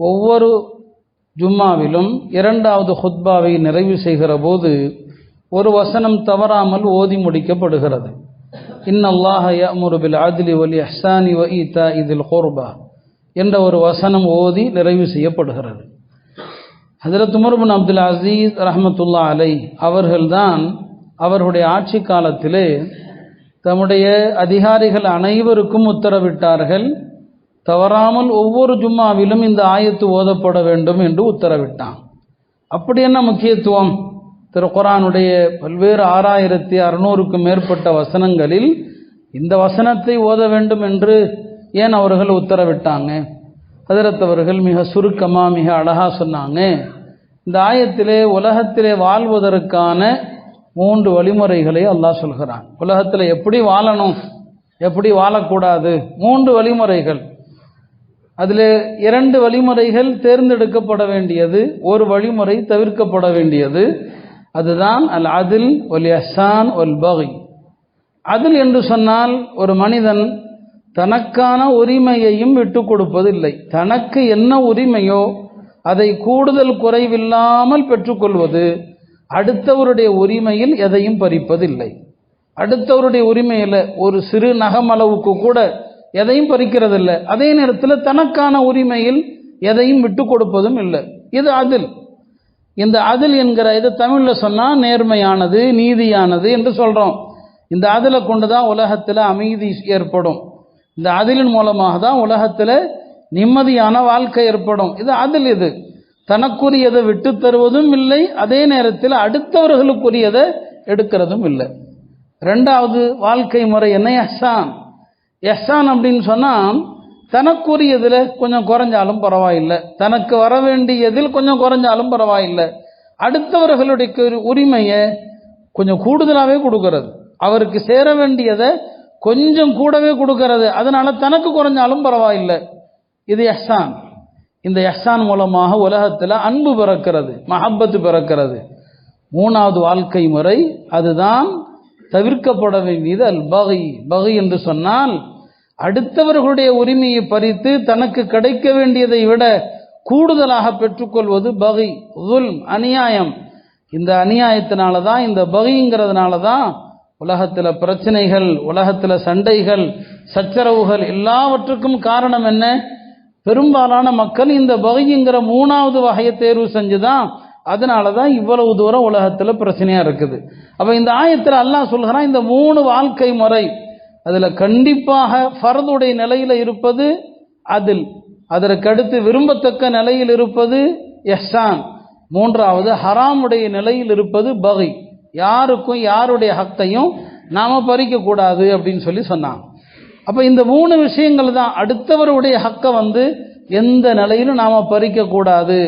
ஒவ்வொரு ஜும்மாவிலும் இரண்டாவது ஹுத்பாவை நிறைவு செய்கிற போது ஒரு வசனம் தவறாமல் ஓதி முடிக்கப்படுகிறது. இன்னல்லாஹ யஅமுரு பில் அத்லி வல் வ ஈதா இதில் ஹோர்பா என்ற ஒரு வசனம் ஓதி நிறைவு செய்யப்படுகிறது. ஹசரத் உமர்பின் அப்துல் அசீஸ் ரஹமத்துல்லா அலை அவர்கள்தான் அவர்களுடைய ஆட்சி காலத்திலே தம்முடைய அதிகாரிகள் அனைவருக்கும் உத்தரவிட்டார்கள் தவறாமல் ஒவ்வொரு ஜும்மாவிலும் இந்த ஆயத்து ஓதப்பட வேண்டும் என்று உத்தரவிட்டான். அப்படி என்ன முக்கியத்துவம்? திரு குரானுடைய பல்வேறு ஆறாயிரத்தி அறுநூறுக்கும் மேற்பட்ட வசனங்களில் இந்த வசனத்தை ஓத வேண்டும் என்று ஏன் அவர்கள் உத்தரவிட்டாங்க? அதிரத்தவர்கள் மிக சுருக்கமாக மிக அழகாக சொன்னாங்க. இந்த ஆயத்திலே உலகத்திலே வாழ்வதற்கான மூன்று வழிமுறைகளை அல்லாஹ் சொல்கிறான். உலகத்தில் எப்படி வாழணும்? எப்படி வாழக்கூடாது? மூன்று வழிமுறைகள். அதில் இரண்டு வழிமுறைகள் தேர்ந்தெடுக்கப்பட வேண்டியது ஒரு வழிமுறை தவிர்க்கப்பட வேண்டியது. அதுதான் அல் அதில் ஒல் அசான் ஒல் பகை அதில் என்று சொன்னால் ஒரு மனிதன் தனக்கான உரிமையையும் விட்டு கொடுப்பதில்லை. தனக்கு என்ன உரிமையோ அதை கூடுதல் குறைவில்லாமல் பெற்றுக்கொள்வது அடுத்தவருடைய உரிமையில் எதையும் பறிப்பதில்லை. அடுத்தவருடைய உரிமையில் ஒரு சிறு நகமளவுக்கு கூட எதையும் பறிக்கிறதில்லை. அதே நேரத்தில் தனக்கான உரிமையில் எதையும் விட்டு கொடுப்பதும் இல்லை. இது அதில். இந்த அதில் என்கிற இது தமிழில் சொன்னால் நேர்மையானது நீதியானது என்று சொல்கிறோம் இந்த அதிலை கொண்டு தான் உலகத்தில் அமைதி ஏற்படும். இந்த அதிலின் மூலமாக தான் உலகத்தில் நிம்மதியான வாழ்க்கை ஏற்படும். இது அதில் இது. தனக்குரியதை விட்டு தருவதும் இல்லை அதே நேரத்தில் அடுத்தவர்களுக்குரியதை எடுக்கிறதும் இல்லை. ரெண்டாவது வாழ்க்கை முறை என்ன எஹ்சான்? எஹ்சான் அப்படின்னு சொன்னால் தனக்குரியதில் கொஞ்சம் குறைஞ்சாலும் பரவாயில்லை. தனக்கு வர வேண்டியதில் கொஞ்சம் குறைஞ்சாலும் பரவாயில்லை. அடுத்தவர்களுடைய உரிமையை கொஞ்சம் கூடுதலாகவே கொடுக்கறது. அவருக்கு சேர வேண்டியதை கொஞ்சம் கூடவே கொடுக்கறது. அதனால தனக்கு குறைஞ்சாலும் பரவாயில்லை. இது எஹ்சான். இந்த எஹ்சான் மூலமாக உலகத்தில் அன்பு பிறக்கிறது மஹப்பத்து பிறக்கிறது. மூணாவது வாழ்க்கை முறை அதுதான் தவிர்க்கப்பட வேண்டியது அல் பகை. பகை என்று சொன்னால் அடுத்தவர்களுடைய உரிமையை பறித்து தனக்கு கிடைக்க வேண்டியதை விட கூடுதலாக பெற்றுக்கொள்வது பகை. உல் அநியாயம். இந்த அநியாயத்தினால தான் இந்த பகைங்கிறதுனால தான் உலகத்தில் பிரச்சனைகள் உலகத்தில் சண்டைகள் சச்சரவுகள் எல்லாவற்றுக்கும் காரணம் என்ன? பெரும்பாலான மக்கள் இந்த பகைங்கிற மூணாவது வகையை தேர்வு செஞ்சு தான் அதனால தான் இவ்வளவு தூரம் உலகத்தில் பிரச்சனையாக இருக்குது. அப்போ இந்த ஆயத்தில் அல்லாஹ் சொல்கிறான் இந்த மூணு வாழ்க்கை முறை அதில் கண்டிப்பாக ஃபரதுடைய நிலையில் இருப்பது அதில் அதற்கடுத்து விரும்பத்தக்க நிலையில் இருப்பது எஹ்சான். மூன்றாவது ஹராமுடைய நிலையில் இருப்பது பகை. யாருக்கும் யாருடைய ஹக்கையும் நாம் பறிக்கக்கூடாது அப்படின்னு சொல்லி சொன்னாங்க. அப்போ இந்த மூணு விஷயங்கள் தான் அடுத்தவருடைய ஹக்கை வந்து எந்த நிலையிலும் நாம் பறிக்கக்கூடாது